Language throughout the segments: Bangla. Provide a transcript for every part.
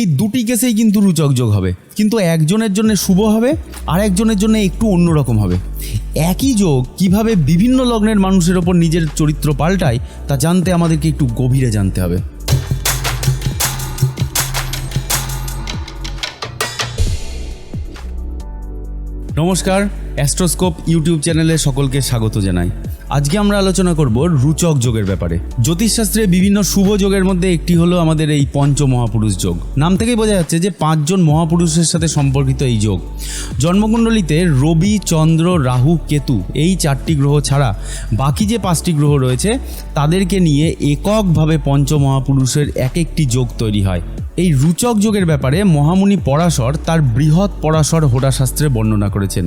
এই দুটি কেসেই কিন্তু রুচক যোগ হবে। কিন্তু একজনের জন্য শুভ হবে, আর একজনের জন্য একটু অন্যরকম হবে। একই যোগ কীভাবে বিভিন্ন লগ্নের মানুষের ওপর নিজের চরিত্র পাল্টায়, তা জানতে আমাদেরকে একটু গভীরে জানতে হবে। নমস্কার অ্যাস্ট্রোস্কোপ ইউটিউব চ্যানেলে সকলকে স্বাগত জানাই। আজকে আমরা আলোচনা করব রুচক যোগের ব্যাপারে। জ্যোতিষশাস্ত্রে বিভিন্ন শুভ যোগের মধ্যে একটি হলো আমাদের এই পঞ্চ মহাপুরুষ যোগ। নাম থেকেই বোঝা যাচ্ছে যে পাঁচজন মহাপুরুষের সাথে সম্পর্কিত এই যোগ। জন্মকুণ্ডলিতে রবি, চন্দ্র, রাহু, কেতু এই চারটি গ্রহ ছাড়া বাকি যে পাঁচটি গ্রহ রয়েছে, তাদেরকে নিয়ে এককভাবে পঞ্চ মহাপুরুষের এক একটি যোগ তৈরি হয়। এই রুচক যোগের ব্যাপারে মহামুনি পরাশর তার বৃহৎ পরাশর হোরাশাস্ত্রে বর্ণনা করেছেন।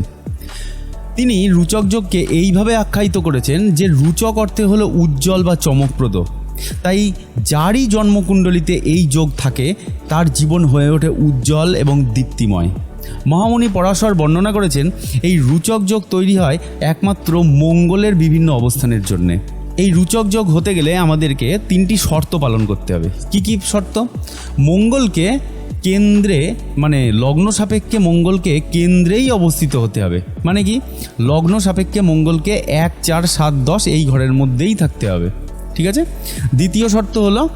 তিনি রুচক যোগকে এইভাবে আখ্যায়িত করেছেন যে রুচক অর্থে হলো উজ্জ্বল বা চমকপ্রদ। তাই যারই জন্মকুণ্ডলিতে এই যোগ থাকে, তার জীবন হয়ে ওঠে উজ্জ্বল এবং দীপ্তিময়। মহামুনি পরাশর বর্ণনা করেছেন, এই রুচক যোগ তৈরি হয় একমাত্র মঙ্গলের বিভিন্ন অবস্থানের জন্যে। এই রুচক যোগ হতে গেলে আমাদেরকে তিনটি শর্ত পালন করতে হবে। কি কি শর্ত? মঙ্গলকে কেন্দ্রে মানে লগ্ন সাপেক্ষে মঙ্গলকে কেন্দ্রেই অবস্থিত হতে হবে। মানে কি? লগ্ন সাপেক্ষে মঙ্গলকে এক, চার, সাত, দশ এই ঘরের মধ্যেই থাকতে হবে। ঠিক আছে? দ্বিতীয় শর্ত হলো,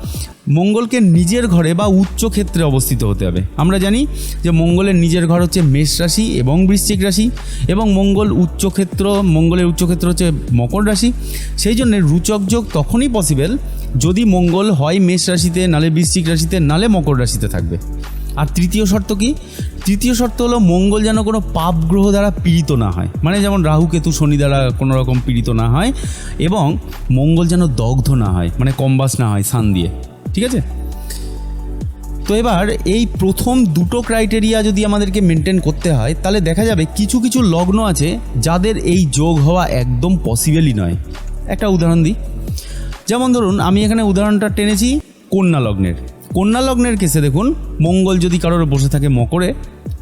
মঙ্গলকে নিজের ঘরে বা উচ্চ ক্ষেত্রে অবস্থিত হতে হবে। আমরা জানি যে মঙ্গলের নিজের ঘর হচ্ছে মেষ রাশি এবং বৃশ্চিক রাশি এবং মঙ্গল উচ্চক্ষেত্র মঙ্গলের উচ্চক্ষেত্র হচ্ছে মকর রাশি। সেই জন্য রুচক যোগ তখনই পসিবল যদি মঙ্গল হয় মেষ রাশিতে, নালে বৃশ্চিক রাশিতে, নালে মকর রাশিতে থাকবে। আর তৃতীয় শর্ত কি? তৃতীয় শর্ত হলো মঙ্গল যেন কোনো পাপ গ্রহ দ্বারা পীড়িত না হয়। মানে যেমন রাহু, কেতু, শনি দ্বারা কোনো রকম পীড়িত না হয় এবং মঙ্গল যেন দগ্ধ না হয় মানে কম্বাস না হয় সান দিয়ে। ঠিক আছে? তো এবার এই প্রথম দুটো ক্রাইটেরিয়া যদি আমাদেরকে মেনটেন করতে হয়, তাহলে দেখা যাবে কিছু কিছু লগ্ন আছে যাদের এই যোগ হওয়া একদম পসিবলই নয়। একটা উদাহরণ দিই। যেমন ধরুন, আমি এখানে উদাহরণটা টেনেছি কন্যা লগ্নের। কন্যা লগ্নের কেসে দেখুন, মঙ্গল যদি কারোর বসে থাকে মকরে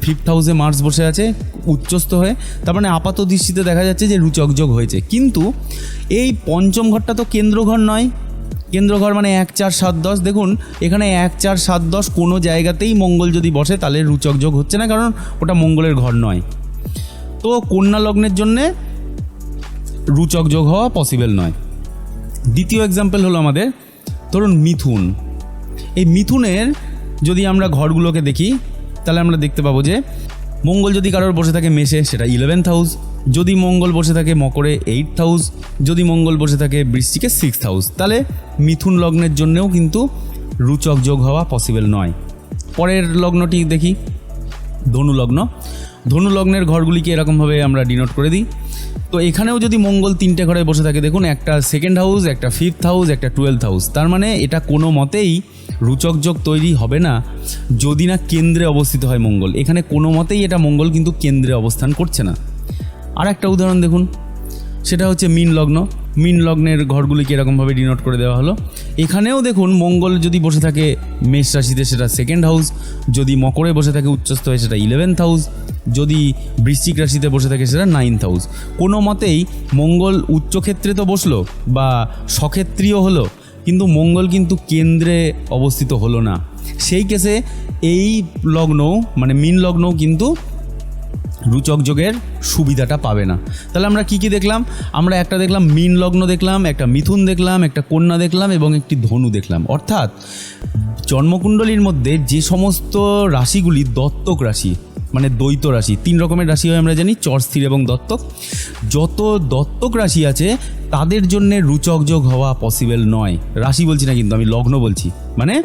ফিফথ হাউসে মার্স বসে আছে, উচ্চস্থ হয়ে, তার মানে আপাত দৃষ্টিতে দেখা যাচ্ছে যে রুচক যোগ হয়েছে। কিন্তু এই পঞ্চম ঘরটা তো কেন্দ্র ঘর নয়। কেন্দ্র ঘর মানে এক, চার, সাত, দশ। দেখুন, এখানে এক, চার, সাত, দশ কোনো জায়গাতেই মঙ্গল যদি বসে, তাহলে রুচক যোগ হচ্ছে না, কারণ ওটা মঙ্গলের ঘর নয়। তো কন্যা লগ্নের জন্যে রুচক যোগ হওয়া পসিবল নয়। দ্বিতীয় এক্সাম্পল হলো আমাদের, ধরুন মিথুন। এই মিথুনের যদি আমরা ঘরগুলোকে দেখি, তাহলে আমরা দেখতে পাবো যে, মঙ্গল যদি কারোর বসে থাকে মেষে সেটা ইলেভেন্থ হাউস যদি মঙ্গল বসে থাকে মকরে এইট হাউস যদি মঙ্গল বসে থাকে বৃষ্টিকে সিক্স হাউস তাহলে মিথুন লগ্নের জন্যেও কিন্তু রুচক যোগ হওয়া পসিবল নয়। পরের লগ্নটি দেখি ধনু লগ্ন ধনু লগ্নের ঘরগুলিকে এরকমভাবে আমরা ডিনোট করে দিই। তো এখানেও যদি মঙ্গল তিনটে ঘরে বসে থাকে, দেখুন, একটা সেকেন্ড হাউস একটা ফিফথ হাউস একটা টুয়েলথ হাউস তার মানে এটা কোনো মতেই রুচক যোগ তৈরি হবে না, যদি না কেন্দ্রে অবস্থিত হয় মঙ্গল। এখানে কোনো মতেই এটা মঙ্গল কিন্তু কেন্দ্রে অবস্থান করছে না। আর একটা উদাহরণ দেখুন, সেটা হচ্ছে মিন লগ্ন। মিন লগ্নের ঘরগুলিকে এরকমভাবে ডিনোট করে দেওয়া হলো? এখানেও দেখুন, মঙ্গল যদি বসে থাকে মেষ রাশিতে, সেটা সেকেন্ড হাউস যদি মকরে বসে থাকে উচ্চস্থ হয়ে, সেটা ইলেভেন্থ হাউস যদি বৃশ্চিক রাশিতে বসে থাকে, সেটা নাইন্থ হাউস কোনো মতেই মঙ্গল উচ্চক্ষেত্রে তো বসল বা সক্ষেত্রীয় হলো, কিন্তু মঙ্গল কিন্তু কেন্দ্রে অবস্থিত হলো না। সেই কেসে এই লগ্ন মানে মিন লগ্নও কিন্তু রুচক যোগের সুবিধাটা পাবে না। তাহলে আমরা কি কি দেখলাম? আমরা একটা দেখলাম মিন লগ্ন দেখলাম, একটা মিথুন দেখলাম, একটা কন্যা দেখলাম এবং একটি ধনু দেখলাম। অর্থাৎ জন্মকুণ্ডলীর মধ্যে যে সমস্ত রাশিগুলি দত্তক রাশি মানে দ্বৈত রাশি, তিন রকমের রাশি হয় আমরা জানি, চর, স্থির এবং দত্তক। যত দত্তক রাশি আছে, তাদের জন্য রুচক যোগ হওয়া পসিবল নয়। রাশি বলছি না কিন্তু, আমি লগ্ন বলছি। মানে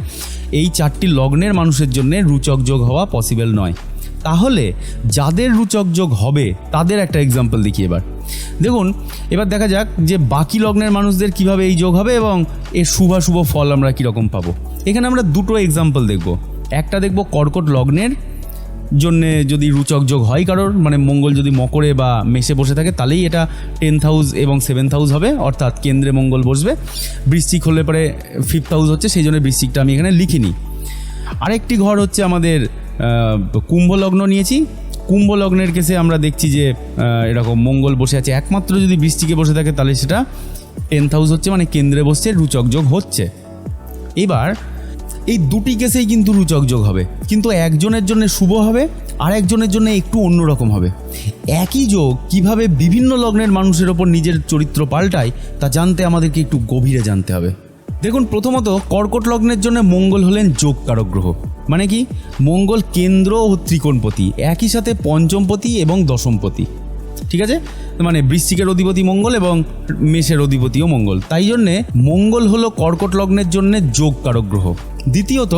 এই চারটি লগ্নের মানুষের জন্য রুচক যোগ হওয়া পসিবল নয়। তাহলে যাদের রুচক যোগ হবে, তাদের একটা এক্সাম্পল দেখি এবার। দেখুন, এবার দেখা যাক যে বাকি লগ্নের মানুষদের কীভাবে এই যোগ হবে এবং এর শুভাশুভ ফল আমরা কীরকম পাবো। এখানে আমরা দুটো এক্সাম্পল দেখব। একটা দেখব কর্কট লগ্নের জন্যে যদি রুচক যোগ হয় কারোর মানে মঙ্গল যদি মকরে বা মেষে বসে থাকে, তাহলেই এটা টেন্থ হাউস এবং সেভেন্থ হাউস হবে, অর্থাৎ কেন্দ্রে মঙ্গল বসবে। বৃশ্চিক হলে পরে ফিফথ হাউস হচ্ছে, সেই জন্য বৃশ্চিকটা আমি এখানে লিখিনি। আরেকটি ঘর হচ্ছে আমাদের কুম্ভ লগ্ন নিয়েছি। কুম্ভ লগ্নের কেসে আমরা দেখছি যে এরকম মঙ্গল বসে আছে। একমাত্র যদি বৃষ্টিকে বসে থাকে, তাহলে সেটা টেন্থ হাউস হচ্ছে মানে কেন্দ্রে বসছে, রুচক যোগ হচ্ছে। এবার, এই দুটি কেসেই কিন্তু রুচক যোগ হবে। কিন্তু একজনের জন্য শুভ হবে, আর একজনের জন্য একটু অন্যরকম হবে। একই যোগ কীভাবে বিভিন্ন লগ্নের মানুষের ওপর নিজের চরিত্র পাল্টায়, তা জানতে আমাদেরকে একটু গভীরে জানতে হবে। দেখুন, প্রথমত কর্কট লগ্নের জন্য মঙ্গল হলেন যোগ কারক গ্রহ মানে কি? মঙ্গল কেন্দ্র ও ত্রিকোণপতি, একই সাথে পঞ্চমপতি এবং দশমপতি। ঠিক আছে? মানে বৃশ্চিকের অধিপতি মঙ্গল এবং মেষের অধিপতিও মঙ্গল। তাই জন্যে মঙ্গল হলো কর্কট লগ্নের জন্য যোগ কারক গ্রহ দ্বিতীয়ত,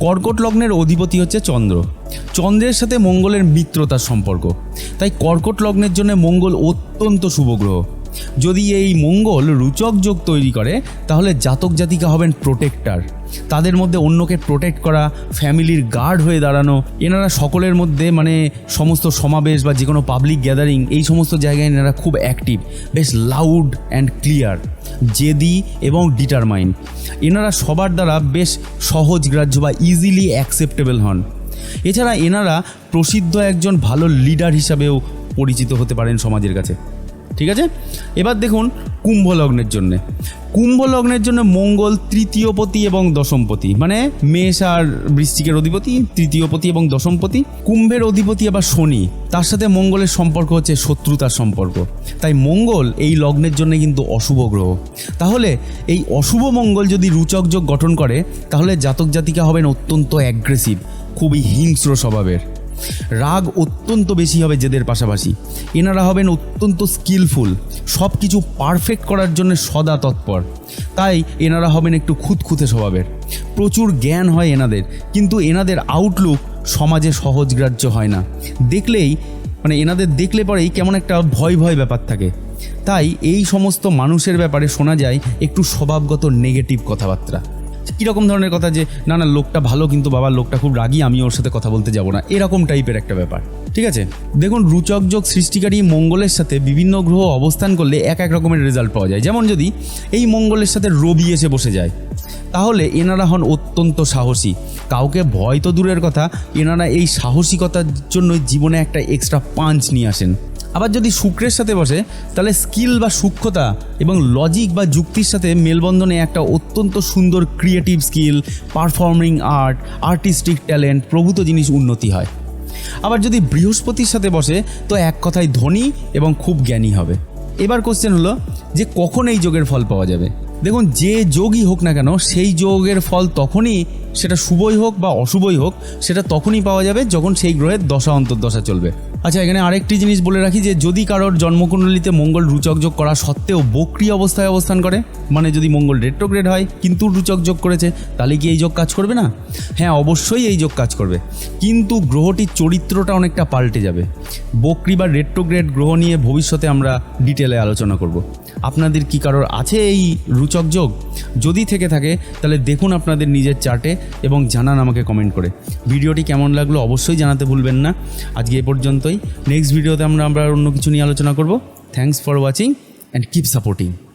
কর্কট লগ্নের অধিপতি হচ্ছে চন্দ্র। চন্দ্রের সাথে মঙ্গলের মিত্রতার সম্পর্ক। তাই কর্কট লগ্নের জন্য মঙ্গল অত্যন্ত শুভ গ্রহ। যদি এই মঙ্গল রুচক যোগ তৈরি করে, তাহলে জাতক জাতিকা হবেন প্রোটেক্টার তাদের মধ্যে অন্যকে প্রোটেক্ট করা ফ্যামিলির গার্ড হয়ে দাঁড়ানো, এনারা সকলের মধ্যে মানে সমস্ত সমাবেশ বা যে কোনো পাবলিক গ্যাদারিং এই সমস্ত জায়গায় এনারা খুব অ্যাক্টিভ বেশ লাউড অ্যান্ড ক্লিয়ার জেদি এবং ডিটারমাইন এনারা সবার দ্বারা বেশ সহজগ্রাহ্য বা ইজিলি অ্যাকসেপ্টেবল হন। এছাড়া এনারা প্রসিদ্ধ একজন ভালো লিডার হিসাবেও পরিচিত হতে পারেন সমাজের কাছে। ঠিক আছে? এবার দেখুন কুম্ভ লগ্নের জন্য। কুম্ভ লগ্নের জন্য মঙ্গল তৃতীয়পতি এবং দশমপতি মানে মেষ আর বৃশ্চিকের অধিপতি, তৃতীয়পতি এবং দশমপতি। কুম্ভের অধিপতি আবার শনি, তার সাথে মঙ্গলের সম্পর্ক হচ্ছে শত্রুতার সম্পর্ক। তাই মঙ্গল এই লগ্নের জন্য কিন্তু অশুভ গ্রহ। তাহলে এই অশুভ মঙ্গল যদি রুচক যোগ গঠন করে, তাহলে জাতক জাতিকা হবেন অত্যন্ত অ্যাগ্রেসিভ খুবই হিংস্র স্বভাবের। রাগ অত্যন্ত বেশি হবে জেদের পাশাপাশি। এনারা হবেন অত্যন্ত স্কিলফুল সব কিছু পারফেক্ট করার জন্য সদা তৎপর। তাই এনারা হবেন একটু খুঁতখুঁতে স্বভাবের। প্রচুর জ্ঞান হয় এনাদের, কিন্তু এনাদের আউটলুক সমাজে সহজগ্রাহ্য হয় না। দেখলেই মানে এনাদের দেখলে পরেই কেমন একটা ভয় ভয় ব্যাপার থাকে। তাই এই সমস্ত মানুষের ব্যাপারে শোনা যায় একটু স্বভাবগত নেগেটিভ কথাবার্তা। কীরকম ধরনের কথা যে, না না, লোকটা ভালো, কিন্তু বাবা, লোকটা খুব রাগি, আমি ওর সাথে কথা বলতে যাব না। এরকম টাইপের একটা ব্যাপার, ঠিক আছে? দেখুন, রুচক যোগ সৃষ্টিকারী মঙ্গলের সাথে বিভিন্ন গ্রহ অবস্থান করলে এক এক রকমের রেজাল্ট পাওয়া যায়। যেমন যদি এই মঙ্গলের সাথে রবি এসে বসে যায়, তাহলে এনারা হন অত্যন্ত সাহসী। কাউকে ভয় তো দূরের কথা, এনারা এই সাহসিকতার জন্য জীবনে একটা এক্সট্রা পাঞ্চ নিয়ে আসেন। আবার যদি শুক্রের সাথে বসে, তাহলে স্কিল বা সূক্ষ্মতা এবং লজিক বা যুক্তির সাথে মেলবন্ধনে একটা অত্যন্ত সুন্দর creative skill performing art artistic talent প্রভূত জিনিস উন্নতি হয়। আবার যদি বৃহস্পতির সাথে বসে, তো এক কথায় ধনী এবং খুব জ্ঞানী হবে। এবার কোশ্চেন হলো, যে কখন এই যোগের ফল পাওয়া যাবে? দেখুন, যে যোগই হোক না কেন, সেই যোগের ফল তখনই সেটা শুভই হোক বা অশুভই হোক, সেটা তখনই পাওয়া যাবে যখন সেই গ্রহের দশা অন্তর্দশা চলবে। আচ্ছা এখানে আরেকটি জিনিস বলে রাখি যে যদি কারোর জন্মকুণ্ডলিতে মঙ্গল রুচক যোগ করা সত্ত্বেও বক্রি অবস্থায় অবস্থান করে মানে যদি মঙ্গল রেট্রোগ্রেড হয়, কিন্তু রুচক যোগ করেছে, তাহলে কি এই যোগ কাজ করবে না? হ্যাঁ অবশ্যই এই যোগ কাজ করবে। কিন্তু গ্রহটির চরিত্রটা অনেকটা পাল্টে যাবে। বক্রি বা রেট্রোগ্রেড গ্রহ নিয়ে ভবিষ্যতে আমরা ডিটেলে আলোচনা করব। আপনাদের কি কারোর আছে এই রুচক যোগ? যদি থেকে থাকে, তাহলে দেখুন আপনাদের নিজের চার্টে এবং জানান আমাকে কমেন্ট করে। ভিডিওটি কেমন লাগল অবশ্যই জানাতে ভুলবেন না। আজকে এ পর্যন্তই। নেক্সট ভিডিওতে আমরা আমরা অন্য কিছু নিয়ে আলোচনা করব। Thanks for watching and keep supporting